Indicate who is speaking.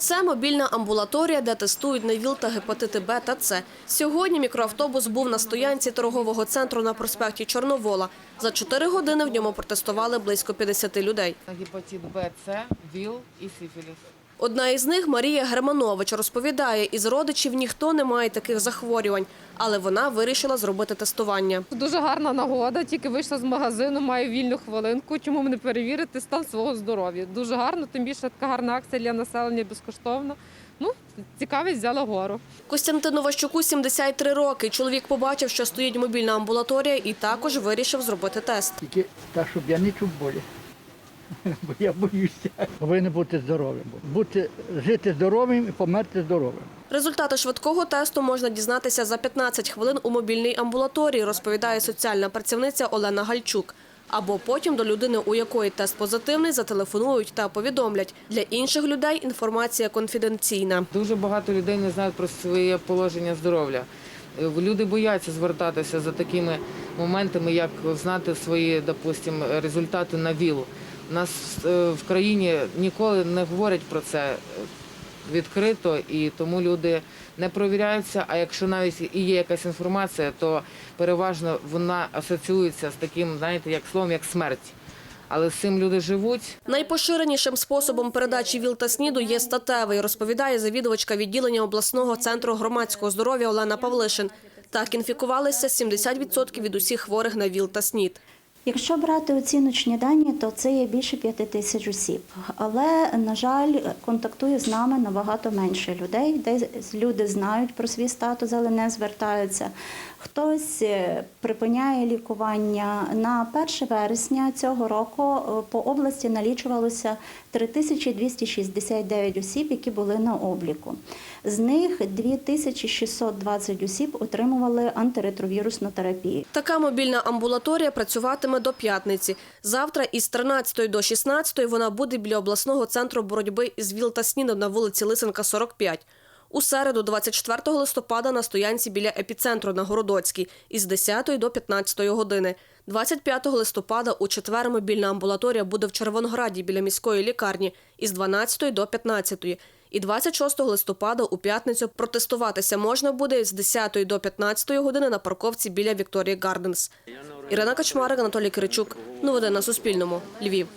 Speaker 1: Це мобільна амбулаторія, де тестують на ВІЛ та гепатити Б та С. Сьогодні мікроавтобус був на стоянці торгового центру на проспекті Чорновола. За чотири години в ньому протестували близько 50 людей.
Speaker 2: Гепатит Б, С, ВІЛ і сифіліс.
Speaker 1: Одна із них Марія Германович розповідає, із родичів ніхто не має таких захворювань, але вона вирішила зробити тестування.
Speaker 3: Дуже гарна нагода. Тільки вийшла з магазину, маю вільну хвилинку. Чому не перевірити стан свого здоров'я? Дуже гарно, тим більше така гарна акція для населення безкоштовно. Ну, цікавість взяла гору.
Speaker 1: Костянтину Ващуку 73 роки. Чоловік побачив, що стоїть мобільна амбулаторія, і також вирішив зробити тест.
Speaker 4: Тільки так, щоб я не чув болі. Бо я боюся. Повинен бути здоровим. Бути, жити здоровим і померти здоровим.
Speaker 1: Результати швидкого тесту можна дізнатися за 15 хвилин у мобільній амбулаторії, розповідає соціальна працівниця Олена Гальчук. Або потім до людини, у якої тест позитивний, зателефонують та повідомлять. Для інших людей інформація конфіденційна.
Speaker 2: Дуже багато людей не знають про своє положення здоров'я. Люди бояться звертатися за такими моментами, як знати свої, допустим, результати на ВІЛ. Нас е, в країні ніколи не говорять про це відкрито, і тому люди не провіряються. А якщо навіть і є якась інформація, то переважно вона асоціюється з таким, знаєте, як словом, як смерть. Але з цим люди живуть.
Speaker 1: Найпоширенішим способом передачі ВІЛ та СНІДу є статевий, розповідає завідувачка відділення обласного центру громадського здоров'я Олена Павлишин. Так інфікувалися 70% від усіх хворих на ВІЛ та СНІД.
Speaker 5: Якщо брати оціночні дані, то це є більше п'яти тисяч осіб. Але, на жаль, контактує з нами набагато менше людей. Десь люди знають про свій статус, але не звертаються. Хтось е, припиняє лікування. На 1 вересня цього року е, по області налічувалося 3269 осіб, які були на обліку. З них 2620 осіб отримували антиретровірусну терапію.
Speaker 1: Така мобільна амбулаторія працюватиме до п'ятниці. Завтра із 13 до 16 вона буде біля обласного центру боротьби із ВІЛ та СНІДом на вулиці Лисенка, 45. У середу, 24 листопада, на стоянці біля епіцентру на Городоцькій із 10 до 15 години. 25 листопада у четвер мобільна амбулаторія буде в Червонограді біля міської лікарні із 12 до 15. І 26 листопада у п'ятницю протестуватися можна буде з 10 до 15 години на парковці біля Вікторії Гарденс. Ірина Качмарик, Анатолій Киричук. Новини на Суспільному. Львів.